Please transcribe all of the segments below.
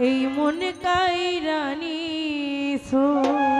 এই মন কাই রানী এই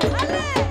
Allez